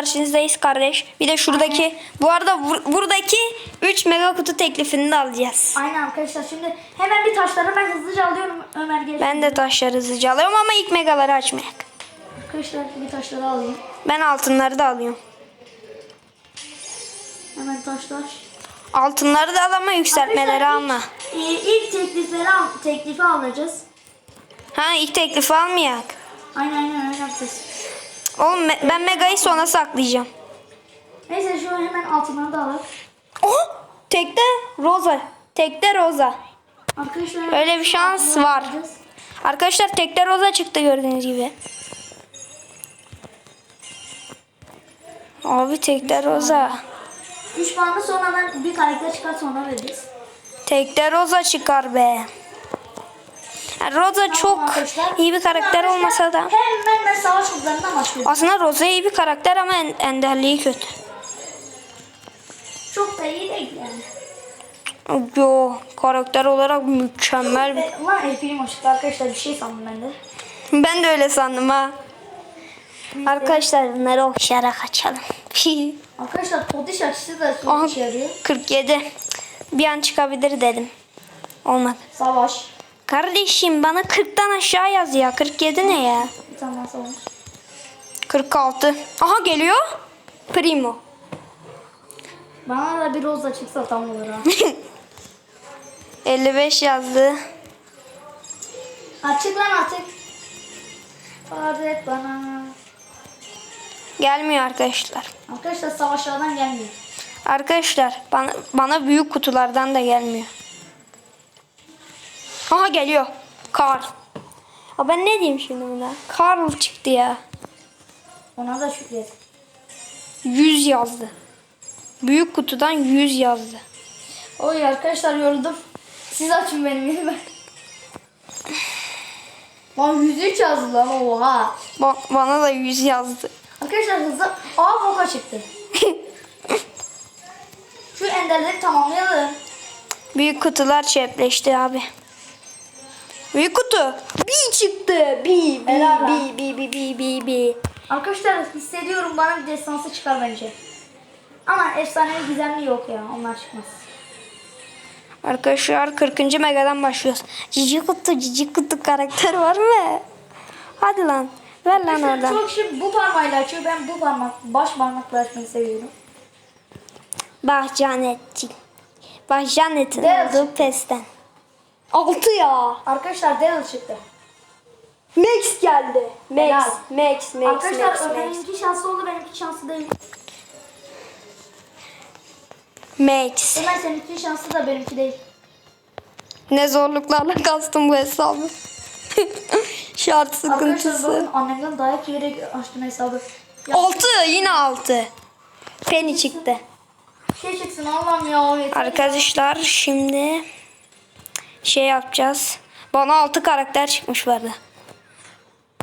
karşınızdayız kardeş. Bir de şuradaki bu arada bur- buradaki 3 mega kutu teklifini de alacağız. Aynen arkadaşlar şimdi hemen bir taşları ben hızlıca alıyorum Ömer gel. Ben de taşları hızlıca alıyorum ama ilk megaları açmayak. Arkadaşlar bir taşları alayım. Ben altınları da alıyorum. Hemen taş taş. Altınları da al ama yükseltmeleri alma. ilk- e, ilk teklifleri al, teklifi alacağız. Ha ilk teklifi almayak. Aynen aynen öyle yapacağız. Oğlum me- ben megayı sona saklayacağım. Neyse şu hemen altınları da alalım. Oh! Tekte Rosa. Tekte Rosa. Arkadaşlar Öyle bir şans var. alacağız. Arkadaşlar tekte Rosa çıktı gördüğünüz gibi. Abi tekte Rosa. 3 puanı sonradan bir karakter çıkar sonra veririz. Tekte Rosa çıkar be. Yani Rosa çok arkadaşlar. iyi bir karakter Arkadaşlar, olmasa da. Hemen savaş kızlarından başlıyorum. Aslında Rosa iyi bir karakter ama en- enderliği kötü. Çok da iyi değil yani. Yo karakter olarak mükemmel bir. Ve lan el film açıktı arkadaşlar bir şey sandım ben de. Ben de öyle sandım ha. Arkadaşlar bunları okşayarak açalım. Arkadaşlar podiş açısı da işe yarıyor. 47. Bir an çıkabilir dedim. Olmadı. Savaş. Kardeşim bana 40'tan aşağı yaz ya. 47 ne ya? Bir tane daha savaş. 46. Aha geliyor. Primo. Bana da bir roza çıksa tam olur ha. 55 yazdı. Açık lan artık. Fark et bana. Gelmiyor arkadaşlar. Arkadaşlar savaşlardan gelmiyor. Arkadaşlar bana, bana büyük kutulardan da gelmiyor. Aha geliyor. Karl. Ya ben ne diyeyim şimdi buna? Karl çıktı ya. Ona da şükret. 100 yazdı. Büyük kutudan 100 yazdı. Oy arkadaşlar yoruldum. Siz açın benim yerime. Lan 103 yazdı lan oha. Ba- bana da 100 yazdı. Arkadaşlar hızlı. Aa boka çıktı. Şu enderleri tamamlayalım. Büyük kutular çepleşti abi. Büyük kutu. Bir çıktı. Bir, bir, Helal bir, bir, bir, bir, bir, bir. Arkadaşlar hissediyorum bana bir destansı çıkar bence. Ama efsanevi gizemli yok ya onlar çıkmaz. Arkadaşlar 40. megadan başlıyoruz. Cici kutu, cici kutu karakter var mı? Hadi lan. Ver lan Arkadaşlar oradan. çok kişi bu parmağıyla açıyor. Ben bu parmak, baş parmakla açmayı seviyorum. Bahcanetçi. Bahcanet'in Evet. olduğu pesten. 6 ya. Arkadaşlar Daryl çıktı. Max geldi. Helal. Max, Max, Max, Arkadaşlar Max, Max. Ömer'inki şanslı oldu benimki şanslı değil. Max. Ömer seninki şanslı da benimki değil. Ne zorluklarla kastım bu hesabı. Şart Arkadaşlar sıkıntısı. bakın annemden dayak yiyerek açtım hesabı. Ya 6 yine 6. Penny çıktı. şey çıksın Allah'ım ya. yeter. Arkadaşlar şimdi şey yapacağız. Bana 6 karakter çıkmış vardı.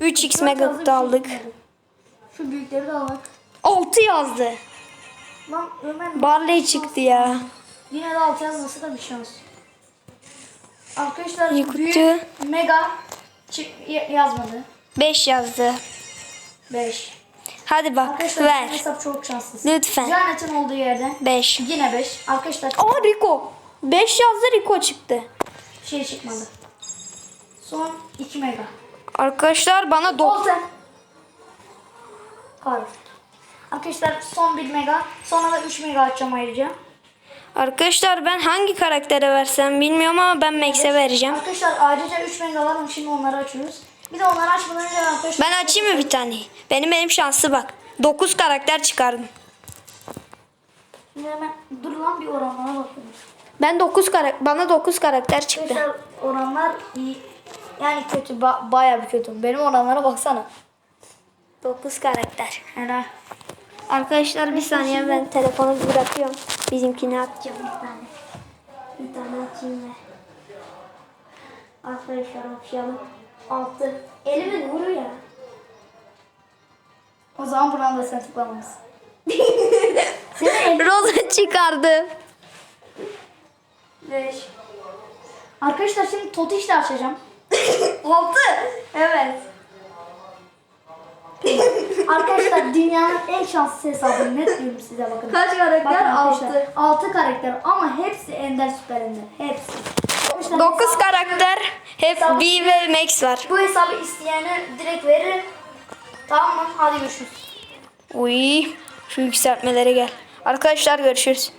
3x Dört mega yazdı, bir kutu şey aldık. çıkmadı. Şu büyükleri de alak. 6 yazdı. Lan Ömer Barley çıktı ya. Yine de alt yazması da bir şans. Arkadaşlar kutu. büyük mega çık ya- yazmadı. 5 yazdı. 5. Hadi bak Arkadaşlar ver. hesap çok şanslısın. Lütfen. Janet'in olduğu yerden 5. yine 5. Arkadaşlar Aa Rico. 5 yazdı Rico çıktı. Şey çıkmadı. Son 2 mega. Arkadaşlar bana 9. Olsen. Kar. Arkadaşlar son 1 mega. Sonra da 3 mega açacağım ayrıca. Arkadaşlar ben hangi karaktere versem bilmiyorum ama ben Max'e vereceğim. Arkadaşlar ayrıca 3 mega var. Şimdi onları açıyoruz. Bir de onları açmadan önce arkadaşlar. Ben açayım mı bir tane? Benim benim şanslı bak. 9 karakter çıkardım. Şimdi hemen dur lan bir oranlara bakıyorum. Ben 9 karakter bana 9 karakter çıktı. Arkadaşlar oranlar iyi. Yani kötü. Ba- bayağı bir kötü. Benim oranlara baksana. 9 karakter. Helal. Arkadaşlar bir saniye ben telefonu bırakıyorum. Bizimkini atacağım bir tane. Bir tane atayım ve. Arkadaşlar okuyalım. 6. Elimin vuru ya. O zaman buranı da sen tıklamamışsın. Rosa çıkardı. 5. Arkadaşlar şimdi Totiş de açacağım. 6. Evet. Arkadaşlar dünyanın en şanslı hesabı net diyorum size bakın. Kaç karakter? Bakın arkadaşlar, 6. 6 karakter ama hepsi ender süper ender. Hepsi. Arkadaşlar, 9 hesabı- karakter. Hep B ve Max var. Bu hesabı isteyene direkt veririm. Tamam mı? Hadi görüşürüz. Uy. Şu yükseltmelere gel. Arkadaşlar görüşürüz.